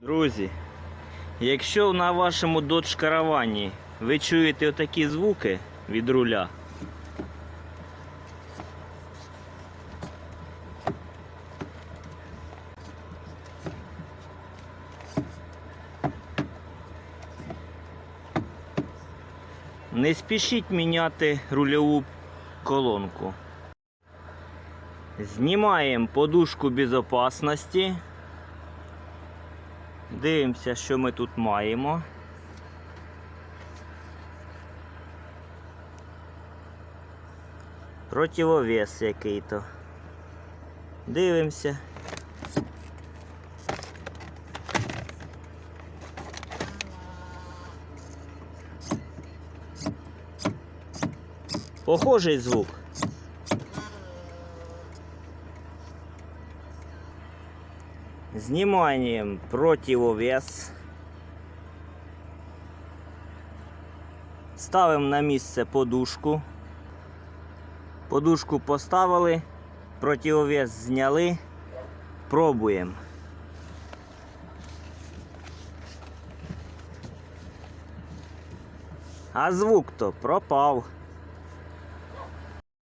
Друзі, якщо на вашому Dodge каравані ви чуєте отакі звуки від руля, не спішіть міняти рульову колонку. Знімаємо подушку безопасності. Дивимося, що ми тут маємо. Противовес який-то. Дивимося. Похожий звук. Знімаємо противовес. Ставимо на місце подушку. Подушку поставили, противовес зняли, пробуємо. А звук то пропав.